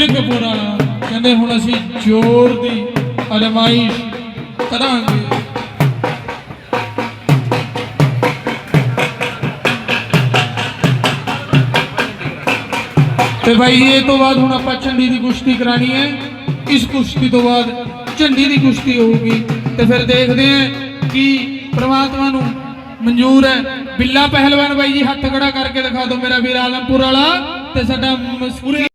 ਮਿਰਗਪੁਰ ਵਾਲਾ ਕਹਿੰਦੇ ਹੁਣ ਅਸੀਂ ਜ਼ੋਰ ਦੀ ਅਜਮਾਇਸ਼ ਕਰਾਂਗੇ। ਤੇ ਭਾਈ, ਇਹ ਤੋਂ ਬਾਅਦ ਹੁਣ ਆਪਾਂ ਝੰਡੀ ਦੀ ਕੁਸ਼ਤੀ ਕਰਾਣੀ ਹੈ। ਇਸ ਕੁਸ਼ਤੀ ਤੋਂ ਬਾਅਦ ਝੰਡੀ ਦੀ ਕੁਸ਼ਤੀ ਹੋਊਗੀ। ਤੇ ਫਿਰ ਦੇਖਦੇ ਹਾਂ ਕਿ ਪ੍ਰਮਾਤਮਾ ਨੂੰ ਮਨਜ਼ੂਰ ਹੈ। ਬਿੱਲਾ ਪਹਿਲਵਾਨ ਬਾਈ ਜੀ, ਹੱਥ ਖੜਾ ਕਰਕੇ ਦਿਖਾ ਦਿਓ ਮੇਰਾ ਵੀਰ ਆਲਮਪੁਰ ਵਾਲਾ ਤੇ ਸਾਡਾ ਮਸ਼ਹੂਰ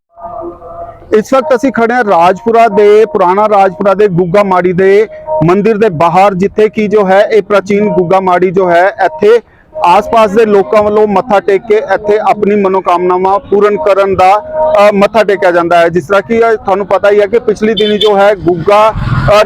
ਇਸ ਵਕਤ ਅਸੀਂ ਖੜੇ ਹਾਂ ਰਾਜਪੁਰਾ ਦੇ, ਪੁਰਾਣਾ ਰਾਜਪੁਰਾ ਦੇ ਗੁੱਗਾ ਮਾੜੀ ਦੇ ਮੰਦਿਰ ਦੇ ਬਾਹਰ, ਜਿੱਥੇ ਕਿ ਜੋ ਹੈ, ਇਹ ਪ੍ਰਾਚੀਨ ਗੁੱਗਾ ਮਾੜੀ ਜੋ ਹੈ, ਇੱਥੇ ਆਸ-ਪਾਸ ਦੇ ਲੋਕਾਂ ਵੱਲੋਂ ਮੱਥਾ ਟੇਕ ਕੇ ਇੱਥੇ ਆਪਣੀ ਮਨੋਕਾਮਨਾਵਾਂ ਪੂਰਨ ਕਰਨ ਦਾ ਮੱਥਾ ਟੇਕਿਆ ਜਾਂਦਾ ਹੈ। ਜਿਸ ਤਰ੍ਹਾਂ ਕਿ ਤੁਹਾਨੂੰ ਪਤਾ ਹੀ ਹੈ ਕਿ ਪਿਛਲੀ ਦਿਨੀ ਜੋ ਹੈ, ਗੁੱਗਾ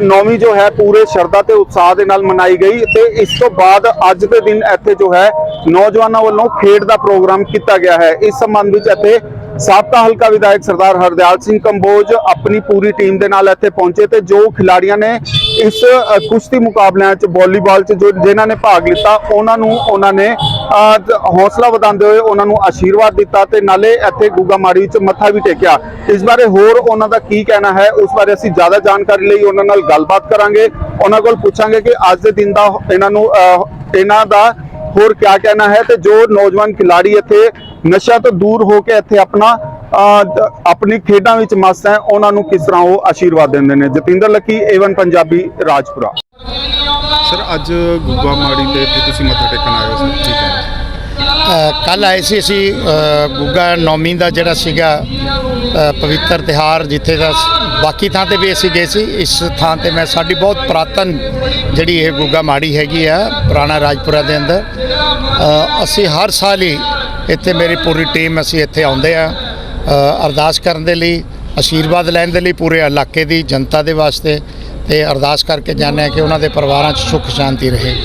ਨੌਵੀਂ ਜੋ ਹੈ, ਪੂਰੇ ਸ਼ਰਧਾ ਤੇ ਉਤਸ਼ਾਹ ਦੇ ਨਾਲ ਮਨਾਈ ਗਈ ਤੇ ਇਸ ਤੋਂ ਬਾਅਦ ਅੱਜ ਦੇ ਦਿਨ ਇੱਥੇ ਜੋ ਹੈ, ਨੌਜਵਾਨਾਂ ਵੱਲੋਂ ਖੇਡ ਦਾ ਪ੍ਰੋਗਰਾਮ ਕੀਤਾ ਗਿਆ ਹੈ। ਇਸ ਸੰਬੰਧ ਵਿੱਚ ਇੱਥੇ ਸਾਬਕਾ ਹਲਕਾ ਵਿਧਾਇਕ ਸਰਦਾਰ ਹਰਦਿਆਲ ਸਿੰਘ ਕੰਬੋਜ ਆਪਣੀ ਪੂਰੀ ਟੀਮ ਦੇ ਨਾਲ ਇੱਥੇ ਪਹੁੰਚੇ ਤੇ ਜੋ ਖਿਡਾਰੀਆਂ ਨੇ ਇਸ ਕੁਸ਼ਤੀ ਮੁਕਾਬਲਿਆਂ 'ਚ ਵਾਲੀਬਾਲ 'ਚ ਜੋ ਜਿਨ੍ਹਾਂ ਨੇ ਭਾਗ ਲਿੱਤਾ ਉਹਨਾਂ ਨੂੰ ਉਹਨਾਂ ਨੇ ਹੌਸਲਾ ਵਧਾਉਂਦੇ ਹੋਏ ਉਹਨਾਂ ਨੂੰ ਆਸ਼ੀਰਵਾਦ ਦਿੱਤਾ ਤੇ ਨਾਲੇ ਇੱਥੇ ਗੁੱਗਾ ਮਾੜੀ 'ਚ ਮੱਥਾ ਵੀ ਟੇਕਿਆ। ਇਸ ਬਾਰੇ ਹੋਰ ਉਹਨਾਂ ਦਾ ਕੀ ਕਹਿਣਾ ਹੈ ਉਸ ਬਾਰੇ ਅਸੀਂ ਜ਼ਿਆਦਾ ਜਾਣਕਾਰੀ ਲਈ ਉਹਨਾਂ ਨਾਲ ਗੱਲਬਾਤ ਕਰਾਂਗੇ। ਉਹਨਾਂ ਕੋਲ ਪੁੱਛਾਂਗੇ ਕਿ ਅੱਜ ਦੇ ਦਿਨ ਦਾ ਇਹਨਾਂ ਨੂੰ ਅ, ਇਹਨਾਂ ਦਾ ਹੋਰ ਕਿਆ ਕਹਿਣਾ ਹੈ ਤੇ ਜੋ ਨੌਜਵਾਨ ਖਿਡਾਰੀ ਇੱਥੇ ਨਸ਼ਾ ਤੋਂ ਦੂਰ ਹੋ ਕੇ ਇੱਥੇ ਆਪਣਾ ਆਪਣੀ ਖੇਡਾਂ ਵਿੱਚ ਮਸਤ ਹੈ ਉਹਨਾਂ ਨੂੰ ਕਿਸ ਤਰ੍ਹਾਂ ਉਹ ਆਸ਼ੀਰਵਾਦ ਦਿੰਦੇ ਨੇ? Jatinder lucky A one Punjabi Rajpura. Sir ਅੱਜ ਗੁੱਗਾ ਮਾੜੀ ਤੇ ਇੱਥੇ ਤੁਸੀਂ ਮੱਥਾ ਟੇਕਣ ਆਏ ਹੋ ਸਰ। ਠੀਕ ਹੈ ਕੱਲ ਆਏ ਸੀ ਅਸੀਂ ਗੁੱਗਾ ਨੌਮੀ ਦਾ ਜਿਹੜਾ ਸੀਗਾ ਪਵਿੱਤਰ ਤਿਹਾਰ ਜਿੱਥੇ ਦਾ ਬਾਕੀ ਥਾਂ ਤੇ ਵੀ ਅਸੀਂ ਗਏ ਸੀ ਇਸ ਥਾਂ ਤੇ ਮੈਂ ਸਾਡੀ ਬਹੁਤ ਪੁਰਾਤਨ ਜਿਹੜੀ ਇਹ ਗੁੱਗਾ ਮਾੜੀ ਹੈਗੀ ਆ ਪੁਰਾਣਾ ਰਾਜਪੁਰਾ ਦੇ ਅੰਦਰ। ਅਸੀਂ ਹਰ ਸਾਲ ਹੀ ਇੱਥੇ ਮੇਰੀ ਪੂਰੀ ਟੀਮ ਅਸੀਂ ਇੱਥੇ ਆਉਂਦੇ ਆ ਅਰਦਾਸ ਕਰਨ ਦੇ ਲਈ ਆਸ਼ੀਰਵਾਦ ਲੈਣ ਦੇ ਲਈ ਪੂਰੇ ਇਲਾਕੇ ਦੀ ਜਨਤਾ ਦੇ ਵਾਸਤੇ ਤੇ ਅਰਦਾਸ ਕਰਕੇ ਜਾਂਦੇ ਆ ਕਿ ਉਹਨਾਂ ਦੇ ਪਰਿਵਾਰਾਂ 'ਚ ਸੁੱਖ ਸ਼ਾਂਤੀ ਰਹੇ।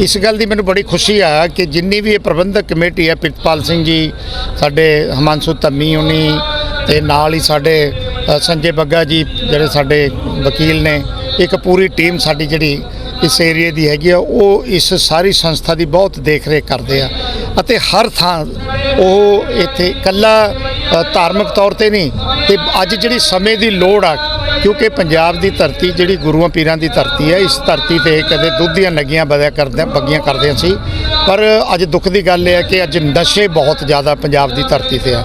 ਇਸ ਗੱਲ ਦੀ ਮੈਨੂੰ ਬੜੀ ਖੁਸ਼ੀ ਆ ਕਿ ਜਿੰਨੀ ਵੀ ਇਹ ਪ੍ਰਬੰਧਕ ਕਮੇਟੀ ਹੈ ਪ੍ਰਿਤਪਾਲ ਸਿੰਘ ਜੀ, ਸਾਡੇ ਹਮਾਂਸੂ ਧੰਮੀ ਉਨੀ ਤੇ ਨਾਲ ਹੀ ਸਾਡੇ ਸੰਜੇ ਬੱਗਾ ਜੀ ਜਿਹੜੇ ਸਾਡੇ ਵਕੀਲ ਨੇ, ਇੱਕ ਪੂਰੀ ਟੀਮ ਸਾਡੀ ਜਿਹੜੀ ਇਸ ਏਰੀਏ ਦੀ ਹੈਗੀ ਆ, ਉਹ ਇਸ ਸਾਰੀ ਸੰਸਥਾ ਦੀ ਬਹੁਤ ਦੇਖ ਰੇਖ ਕਰਦੇ ਆ। ਅਤੇ ਹਰ ਥਾਂ ਉਹ ਇੱਥੇ ਇਕੱਲਾ ਧਾਰਮਿਕ ਤੌਰ ਤੇ ਨਹੀਂ, ਤੇ ਅੱਜ ਜਿਹੜੀ ਸਮੇਂ ਦੀ ਲੋੜ ਆ, ਕਿਉਂਕਿ ਪੰਜਾਬ ਦੀ ਧਰਤੀ ਜਿਹੜੀ ਗੁਰੂਆਂ ਪੀਰਾਂ ਦੀ ਧਰਤੀ ਹੈ, ਇਸ ਧਰਤੀ ਤੇ ਕਦੇ ਦੁੱਧ ਦੀਆਂ ਨਗੀਆਂ ਵਧਿਆ ਕਰਦੇ ਬੱਗੀਆਂ ਕਰਦੇ ਸੀ। ਪਰ ਅੱਜ ਦੁੱਖ ਦੀ ਗੱਲ ਇਹ ਹੈ ਕਿ ਅੱਜ ਨਸ਼ੇ ਬਹੁਤ ਜ਼ਿਆਦਾ ਪੰਜਾਬ ਦੀ ਧਰਤੀ ਤੇ ਆ।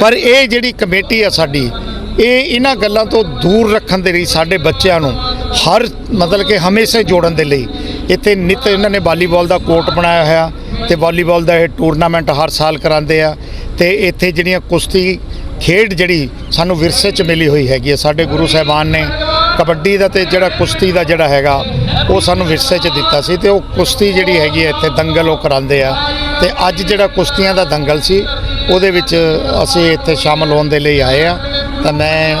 ਪਰ ਇਹ ਜਿਹੜੀ ਕਮੇਟੀ ਆ ਸਾਡੀ, ਇਹ ਇਹਨਾਂ ਗੱਲਾਂ ਤੋਂ ਦੂਰ ਰੱਖਣ ਦੇ ਲਈ ਸਾਡੇ ਬੱਚਿਆਂ ਨੂੰ ਹਰ ਮਤਲਬ ਕਿ ਹਮੇਸ਼ਾ ਜੋੜਨ ਦੇ ਲਈ। ਇੱਥੇ ਨਿਤ ਇਹਨਾਂ ਨੇ ਵਾਲੀਬਾਲ ਦਾ ਕੋਰਟ ਬਣਾਇਆ ਹੋਇਆ ਤੇ ਵਾਲੀਬਾਲ ਦਾ ਇਹ ਟੂਰਨਾਮੈਂਟ ਹਰ ਸਾਲ ਕਰਾਉਂਦੇ ਆ ਤੇ ਇੱਥੇ ਜਿਹੜੀਆਂ ਕੁਸ਼ਤੀ ਖੇਡ ਜਿਹੜੀ ਸਾਨੂੰ ਵਿਰਸੇ 'ਚ ਮਿਲੀ ਹੋਈ ਹੈਗੀ ਹੈ ਸਾਡੇ ਗੁਰੂ ਸਾਹਿਬਾਨ ਨੇ ਕਬੱਡੀ ਦਾ ਤੇ ਜਿਹੜਾ ਕੁਸ਼ਤੀ ਦਾ ਜਿਹੜਾ ਹੈਗਾ, ਉਹ ਸਾਨੂੰ ਵਿਰਸੇ 'ਚ ਦਿੱਤਾ ਸੀ ਤੇ ਉਹ ਕੁਸ਼ਤੀ ਜਿਹੜੀ ਹੈਗੀ ਹੈ ਇੱਥੇ ਦੰਗਲ ਉਹ ਕਰਾਉਂਦੇ ਆ। ਤੇ ਅੱਜ ਜਿਹੜਾ ਕੁਸ਼ਤੀਆਂ ਦਾ ਦੰਗਲ ਸੀ, ਉਹਦੇ ਵਿੱਚ ਅਸੀਂ ਇੱਥੇ ਸ਼ਾਮਲ ਹੋਣ ਦੇ ਲਈ ਆਏ ਆ। ਤਾਂ ਮੈਂ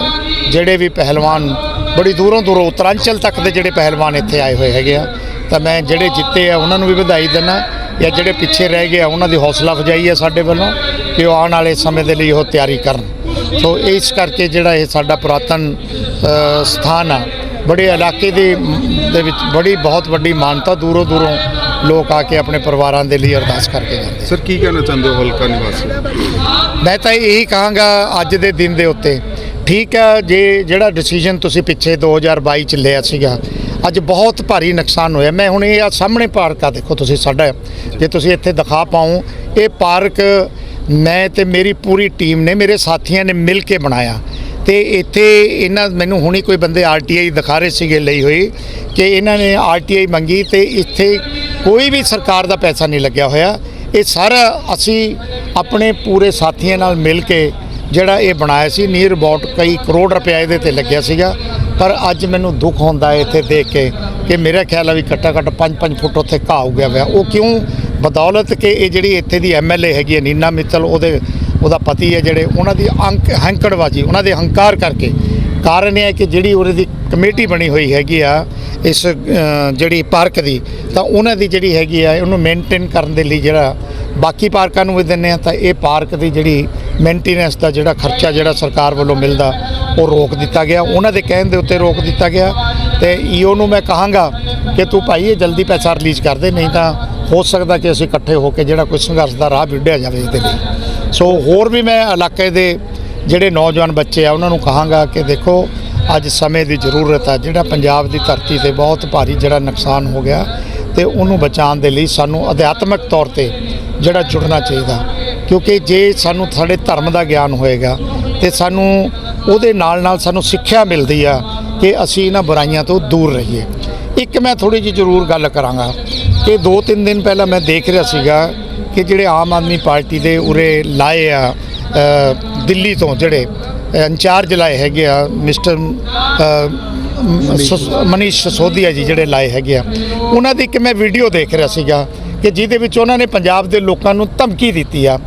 ਜਿਹੜੇ ਵੀ ਪਹਿਲਵਾਨ ਬੜੀ ਦੂਰੋਂ ਦੂਰੋਂ ਉੱਤਰਾਂਚਲ ਤੱਕ ਦੇ ਜਿਹੜੇ ਪਹਿਲਵਾਨ ਇੱਥੇ ਆਏ ਹੋਏ ਹੈਗੇ ਆ। ਤਾਂ ਮੈਂ ਜਿਹੜੇ ਜਿੱਤੇ ਆ ਉਹਨਾਂ ਨੂੰ ਵੀ ਵਧਾਈ ਦਿੰਦਾ ਜਾਂ ਜਿਹੜੇ ਪਿੱਛੇ ਰਹਿ ਗਏ ਆ ਉਹਨਾਂ ਦੀ ਹੌਸਲਾ ਅਫਜਾਈ ਹੈ ਸਾਡੇ ਵੱਲੋਂ ਕਿ ਉਹ ਆਉਣ ਵਾਲੇ ਸਮੇਂ ਦੇ ਲਈ ਉਹ ਤਿਆਰੀ ਕਰਨ। ਸੋ ਇਸ ਕਰਕੇ ਜਿਹੜਾ ਇਹ ਸਾਡਾ ਪੁਰਾਤਨ ਸਥਾਨ ਆ ਬੜੇ ਇਲਾਕੇ ਦੇ ਦੇ ਵਿੱਚ ਬੜੀ ਬਹੁਤ ਵੱਡੀ ਮਾਨਤਾ ਦੂਰੋਂ ਦੂਰੋਂ ਲੋਕ ਆ ਕੇ ਆਪਣੇ ਪਰਿਵਾਰਾਂ ਦੇ ਲਈ ਅਰਦਾਸ ਕਰਕੇ ਜਾਂਦੇ ਸਰ ਕੀ ਕਹਿਣਾ ਚਾਹੁੰਦੇ ਹੋ ਹਲਕਾ ਨਿਵਾਸੀ? ਮੈਂ ਤਾਂ ਇਹੀ ਕਹਾਂਗਾ ਅੱਜ ਦੇ ਦਿਨ ਦੇ ਉੱਤੇ ਠੀਕ ਹੈ, ਜੇ ਜਿਹੜਾ ਡਿਸੀਜਨ ਤੁਸੀਂ ਪਿੱਛੇ 2022 ਚ ਲਿਆ ਸੀਗਾ, ਅੱਜ ਬਹੁਤ ਭਾਰੀ ਨੁਕਸਾਨ ਹੋਇਆ। ਮੈਂ ਹੁਣ ਇਹ ਆ ਸਾਹਮਣੇ ਪਾਰਕ ਆ ਦੇਖੋ ਤੁਸੀਂ ਸਾਡਾ, ਜੇ ਤੁਸੀਂ ਇੱਥੇ ਦਿਖਾ ਪਾਉ ਇਹ ਪਾਰਕ ਮੈਂ ਤੇ ਮੇਰੀ ਪੂਰੀ ਟੀਮ ਨੇ, ਮੇਰੇ ਸਾਥੀਆਂ ਨੇ ਮਿਲ ਕੇ ਬਣਾਇਆ। ਤੇ ਇੱਥੇ ਇਹਨਾਂ, ਮੈਨੂੰ ਹੁਣੀ ਕੋਈ ਬੰਦੇ ਆਰਟੀਆਈ ਦਿਖਾ ਰਹੇ ਸੀਗੇ ਲਈ ਹੋਈ ਕਿ ਇਹਨਾਂ ਨੇ ਆਰਟੀਆਈ ਮੰਗੀ ਤੇ ਇੱਥੇ ਕੋਈ ਵੀ ਸਰਕਾਰ ਦਾ ਪੈਸਾ ਨਹੀਂ ਲੱਗਿਆ ਹੋਇਆ। ਇਹ ਸਾਰਾ ਅਸੀਂ ਆਪਣੇ ਪੂਰੇ ਸਾਥੀਆਂ ਨਾਲ ਮਿਲ ਕੇ ਜਿਹੜਾ ਇਹ ਬਣਾਇਆ ਸੀ ਨੀਅਰ ਅਬਾਊਟ ਕਈ ਕਰੋੜ ਰੁਪਏ ਇਹਦੇ ਤੇ ਲੱਗਿਆ ਸੀਗਾ। ਪਰ ਅੱਜ ਮੈਨੂੰ ਦੁੱਖ ਹੁੰਦਾ ਹੈ ਇੱਥੇ ਦੇਖ ਕੇ ਕਿ ਮੇਰਾ ਖਿਆਲ ਆ ਵੀ ਘੱਟਾ ਘੱਟ 5-5 ਫੁੱਟ ਉੱਥੇ ਘਾਹ ਹੋ ਗਿਆ ਹੋਇਆ। ਉਹ ਕਿਉਂ? ਬਦੌਲਤ ਕਿ ਇਹ ਜਿਹੜੀ ਇੱਥੇ ਦੀ ਐਮਐਲਏ ਹੈਗੀ ਹੈ, ਨੀਨਾ ਮਿੱਤਲ, ਉਹਦੇ ਉਹਦਾ ਪਤੀ ਹੈ ਜਿਹੜੇ, ਉਹਨਾਂ ਦੀ ਅੰਕ ਹੰਕੜਬਾਜੀ ਉਹਨਾਂ ਦੇ ਹੰਕਾਰ ਕਰਕੇ। ਕਾਰਨ ਇਹ ਹੈ ਕਿ ਜਿਹੜੀ ਉਹਦੇ ਦੀ ਕਮੇਟੀ ਬਣੀ ਹੋਈ ਹੈਗੀ ਆ ਇਸ ਜਿਹੜੀ ਪਾਰਕ ਦੀ, ਤਾਂ ਉਹਨਾਂ ਦੀ ਜਿਹੜੀ ਹੈਗੀ ਆ, ਉਹਨੂੰ ਮੇਨਟੇਨ ਕਰਨ ਦੇ ਲਈ ਜਿਹੜਾ ਬਾਕੀ ਪਾਰਕਾਂ ਨੂੰ ਵੀ ਦਿੰਦੇ ਆ ਤਾਂ ਇਹ ਪਾਰਕ ਦੀ ਜਿਹੜੀ ਮੇਨਟੇਨੈਂਸ ਦਾ ਜਿਹੜਾ ਖਰਚਾ ਜਿਹੜਾ ਸਰਕਾਰ ਵੱਲੋਂ ਮਿਲਦਾ, ਉਹ ਰੋਕ ਦਿੱਤਾ ਗਿਆ। ਉਹਨਾਂ ਦੇ ਕਹਿਣ ਦੇ ਉੱਤੇ ਰੋਕ ਦਿੱਤਾ ਗਿਆ। ਤੇ ਈਓ ਨੂੰ ਮੈਂ ਕਹਾਂਗਾ ਕਿ ਤੂੰ ਭਾਈ, ਇਹ ਜਲਦੀ ਪੈਸਾ ਰਿਲੀਜ਼ ਕਰ ਦੇ, ਨਹੀਂ ਤਾਂ ਹੋ ਸਕਦਾ ਕਿ ਅਸੀਂ ਇਕੱਠੇ ਹੋ ਕੇ ਜਿਹੜਾ ਕੋਈ ਸੰਘਰਸ਼ ਦਾ ਰਾਹ ਵਿੱਢਿਆ ਜਾਵੇ ਇਹਦੇ ਲਈ। ਸੋ ਹੋਰ ਵੀ ਮੈਂ ਇਲਾਕੇ ਦੇ ਜਿਹੜੇ ਨੌਜਵਾਨ ਬੱਚੇ ਆ, ਉਹਨਾਂ ਨੂੰ ਕਹਾਂਗਾ ਕਿ ਦੇਖੋ ਅੱਜ ਸਮੇਂ ਦੀ ਜ਼ਰੂਰਤ ਹੈ। ਜਿਹੜਾ ਪੰਜਾਬ ਦੀ ਧਰਤੀ ਤੇ ਬਹੁਤ ਭਾਰੀ ਜਿਹੜਾ ਨੁਕਸਾਨ ਹੋ ਗਿਆ ਤੇ ਉਹਨੂੰ ਬਚਾਉਣ ਦੇ ਲਈ ਸਾਨੂੰ ਅਧਿਆਤਮਿਕ ਤੌਰ ਤੇ ਜਿਹੜਾ ਜੁੜਨਾ ਚਾਹੀਦਾ। ਕਿਉਂਕਿ ਜੇ ਸਾਨੂੰ ਸਾਡੇ ਧਰਮ ਦਾ ਗਿਆਨ ਹੋਏਗਾ ਤੇ ਸਾਨੂੰ ਉਹਦੇ ਨਾਲ ਨਾਲ ਸਾਨੂੰ ਸਿੱਖਿਆ ਮਿਲਦੀ ਆ ਕਿ ਅਸੀਂ ਇਹਨਾਂ ਬੁਰਾਈਆਂ ਤੋਂ ਦੂਰ ਰਹੀਏ। ਇੱਕ ਮੈਂ ਥੋੜੀ ਜਿਹੀ ਜ਼ਰੂਰ ਗੱਲ ਕਰਾਂਗਾ ਕਿ 2-3 ਦਿਨ ਪਹਿਲਾਂ ਮੈਂ ਦੇਖ ਰਿਹਾ ਸੀਗਾ ਕਿ ਜਿਹੜੇ ਆਮ ਆਦਮੀ ਪਾਰਟੀ ਦੇ ਉਰੇ ਲਾਏ ਆ ਦਿੱਲੀ ਤੋਂ ਜਿਹੜੇ ਇੰਚਾਰਜ ਲਾਏ ਹੈਗੇ ਆ ਮਿਸਟਰ ਮਨੀਸ਼। ਸਸੋਦੀਆ ਜੀ ਜਿਹੜੇ ਲਾਏ ਹੈਗੇ ਆ। ਉਹਨਾਂ ਦੀ ਇੱਕ ਮੈਂ ਵੀਡੀਓ ਦੇਖ ਰਿਹਾ ਸੀਗਾ ਕਿ ਜਿਹਦੇ ਵਿੱਚ ਉਹਨਾਂ ਨੇ ਪੰਜਾਬ ਦੇ ਲੋਕਾਂ ਨੂੰ ਧਮਕੀ ਦਿੱਤੀ ਆ।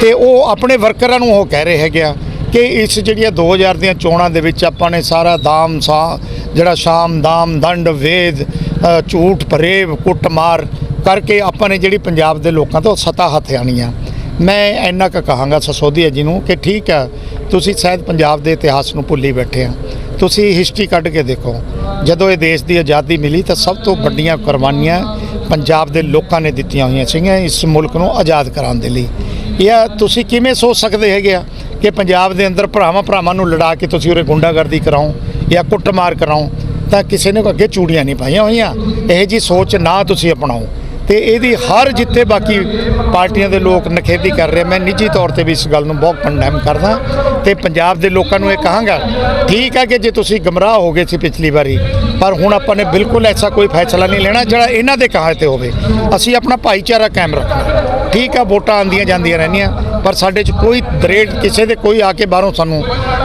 ਤੇ ਉਹ ਆਪਣੇ ਵਰਕਰਾਂ ਨੂੰ ਉਹ ਕਹਿ ਰਹੇ ਹੈਗੇ ਆ ਕਿ ਇਸ ਜਿਹੜੀਆਂ 2000 ਦੀਆਂ ਚੋਣਾਂ ਦੇ ਵਿੱਚ ਆਪਾਂ ਨੇ ਸਾਰਾ ਦਾਮ ਸਾ ਜਿਹੜਾ ਸ਼ਾਮ ਦਾਮ ਦੰਡ ਵੇਦ ਝੂਠ ਫਰੇਬ ਕੁੱਟਮਾਰ ਕਰਕੇ ਆਪਾਂ ਨੇ ਜਿਹੜੀ ਪੰਜਾਬ ਦੇ ਲੋਕਾਂ ਤੋਂ ਸਤਾ ਹਥਿਆਣੀ ਆ। ਮੈਂ ਇੰਨਾ ਕੁ ਕਹਾਂਗਾ ਸਸੋਦੀਆ ਜੀ ਨੂੰ ਕਿ ਠੀਕ ਆ ਤੁਸੀਂ ਸ਼ਾਇਦ ਪੰਜਾਬ ਦੇ ਇਤਿਹਾਸ ਨੂੰ ਭੁੱਲੀ ਬੈਠੇ ਆ। ਤੁਸੀਂ ਹਿਸਟਰੀ ਕੱਢ ਕੇ ਦੇਖੋ, ਜਦੋਂ ਇਹ ਦੇਸ਼ ਦੀ ਆਜ਼ਾਦੀ ਮਿਲੀ ਤਾਂ ਸਭ ਤੋਂ ਵੱਡੀਆਂ ਕੁਰਬਾਨੀਆਂ ਪੰਜਾਬ ਦੇ ਲੋਕਾਂ ਨੇ ਦਿੱਤੀਆਂ ਹੋਈਆਂ ਸੀਗੀਆਂ ਇਸ ਮੁਲਕ ਨੂੰ ਆਜ਼ਾਦ ਕਰਾਉਣ ਦੇ ਲਈ। ਇਹ ਤੁਸੀਂ ਕਿਵੇਂ ਸੋਚ ਸਕਦੇ ਹੈਗੇ ਆ ਕਿ ਪੰਜਾਬ ਦੇ ਅੰਦਰ ਭਰਾਵਾਂ ਭਰਾਵਾਂ ਨੂੰ ਲੜਾ ਕੇ ਤੁਸੀਂ ਉਰੇ ਗੁੰਡਾਗਰਦੀ ਕਰਾਓ ਜਾਂ ਕੁੱਟਮਾਰ ਕਰਾਓ, ਤਾਂ ਕਿਸੇ ਨੇ ਅੱਗੇ ਚੂੜੀਆਂ ਨਹੀਂ ਪਾਈਆਂ ਹੋਈਆਂ। ਇਹ ਜੀ ਸੋਚ ਨਾ ਤੁਸੀਂ ਅਪਣਾਓ। ਤੇ ਇਹਦੀ ਹਰ ਜਿੱਥੇ ਬਾਕੀ ਪਾਰਟੀਆਂ ਦੇ ਲੋਕ ਨਖੇਦੀ ਕਰ ਰਹੇ ਮੈਂ ਨਿੱਜੀ ਤੌਰ ਤੇ ਵੀ ਇਸ ਗੱਲ ਨੂੰ ਬਹੁਤ ਕੰਡੈਮ ਕਰਦਾ ਤੇ ਪੰਜਾਬ ਦੇ ਲੋਕਾਂ ਨੂੰ ਇਹ ਕਹਾਂਗਾ, ਠੀਕ ਹੈ ਕਿ ਜੇ ਤੁਸੀਂ ਗਮਰਾਹ ਹੋ ਗਏ ਸੀ ਪਿਛਲੀ ਵਾਰੀ, ਪਰ ਹੁਣ ਆਪਾਂ ਨੇ ਬਿਲਕੁਲ ਐਸਾ ਕੋਈ ਫੈਸਲਾ ਨਹੀਂ ਲੈਣਾ ਜਿਹੜਾ ਇਹਨਾਂ ਦੇ ਕਹਾਂ ਤੇ ਹੋਵੇ। ਅਸੀਂ ਆਪਣਾ ਭਾਈਚਾਰਾ ਕਾਇਮ ਰੱਖਣਾ। ਠੀਕ ਆ, ਵੋਟਾਂ ਆਉਂਦੀਆਂ ਜਾਂਦੀਆਂ ਰਹਿੰਦੀਆਂ, ਪਰ ਸਾਡੇ 'ਚ ਕੋਈ ਦਰੇੜ ਕਿਸੇ ਦੇ ਕੋਈ ਆ ਕੇ ਬਾਹਰੋਂ ਸਾਨੂੰ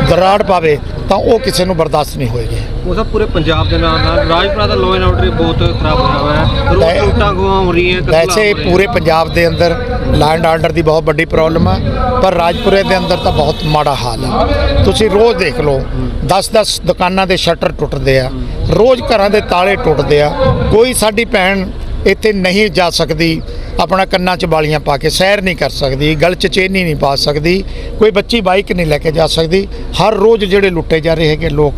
ਦਰਾੜ ਪਾਵੇ ਤਾਂ ਉਹ ਕਿਸੇ ਨੂੰ ਬਰਦਾਸ਼ਤ ਨਹੀਂ ਹੋਏਗੀ। ਉਹ ਸਭ ਪੂਰੇ ਪੰਜਾਬ ਦੇ ਨਾਲ ਨਾਲ ਰਾਜਪੁਰਾ ਦਾ ਲਾਅ ਐਂਡ ਆਰਡਰ ਬਹੁਤ ਖਰਾਬ ਹੋਇਆ ਹੋਇਆ ਹੈ। ਵੈ- ਲੁੱਟਾਂ ਖੋਹਾਂ ਹੋ ਰਹੀਆਂ ਵੈਸੇ ਪੂਰੇ ਪੰਜਾਬ ਦੇ ਅੰਦਰ ਲੈਂਡ ਆਰਡਰ ਦੀ ਬਹੁਤ ਵੱਡੀ ਪ੍ਰੋਬਲਮ ਆ ਪਰ ਰਾਜਪੁਰੇ ਦੇ ਅੰਦਰ ਤਾਂ ਬਹੁਤ ਮਾੜਾ ਹਾਲ ਆ। ਤੁਸੀਂ ਰੋਜ਼ ਦੇਖ ਲਓ 10-10 ਦੁਕਾਨਾਂ ਦੇ ਸ਼ਟਰ ਟੁੱਟਦੇ ਆ ਰੋਜ਼ ਘਰਾਂ ਦੇ ਤਾਲੇ ਟੁੱਟਦੇ ਆ। ਕੋਈ ਸਾਡੀ ਭੈਣ ਇੱਥੇ ਨਹੀਂ ਜਾ ਸਕਦੀ, ਆਪਣਾ ਕੰਨਾਂ 'ਚ ਬਾਲੀਆਂ ਪਾ ਕੇ ਸੈਰ ਨਹੀਂ ਕਰ ਸਕਦੀ, ਗਲ 'ਚ ਚੇਨੀ ਨਹੀਂ ਪਾ ਸਕਦੀ, ਕੋਈ ਬੱਚੀ ਬਾਈਕ ਨਹੀਂ ਲੈ ਕੇ ਜਾ ਸਕਦੀ, ਹਰ ਰੋਜ਼ ਜਿਹੜੇ ਲੁੱਟੇ ਜਾ ਰਹੇ ਹੈਗੇ ਲੋਕ।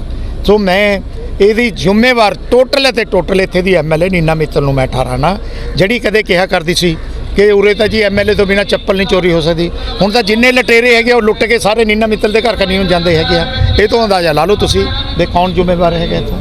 ਸੋ ਮੈਂ ਇਹਦੀ ਜ਼ਿੰਮੇਵਾਰ ਟੋਟਲ ਅਤੇ ਟੋਟਲ ਇੱਥੇ ਦੀ ਐਮਐਲਏ ਨੀਨਾ ਮਿੱਤਲ ਨੂੰ ਮੈਂ ਠਹਿਰਾਣਾ ਜਿਹੜੀ ਕਦੇ ਕਿਹਾ ਕਰਦੀ ਸੀ ਕਿ ਉਰੇ ਤਾਂ ਜੀ ਐਮਐਲਏ ਤੋਂ ਬਿਨਾ ਚੱਪਲ ਨਹੀਂ ਚੋਰੀ ਹੋ ਸਕਦੀ। ਹੁਣ ਤਾਂ ਜਿੰਨੇ ਲਟੇਰੇ ਹੈਗੇ ਉਹ ਲੁੱਟ ਕੇ ਸਾਰੇ ਨੀਨਾ ਮਿੱਤਲ ਦੇ ਘਰ ਕੰਨੀ ਨੂੰ ਜਾਂਦੇ ਹੈਗੇ ਆ। ਇਹ ਤੋਂ ਅੰਦਾਜ਼ਾ ਲਾ ਲਓ ਤੁਸੀਂ ਵੀ ਕੌਣ ਜ਼ਿੰਮੇਵਾਰ ਹੈਗਾ ਇੱਥੋਂ।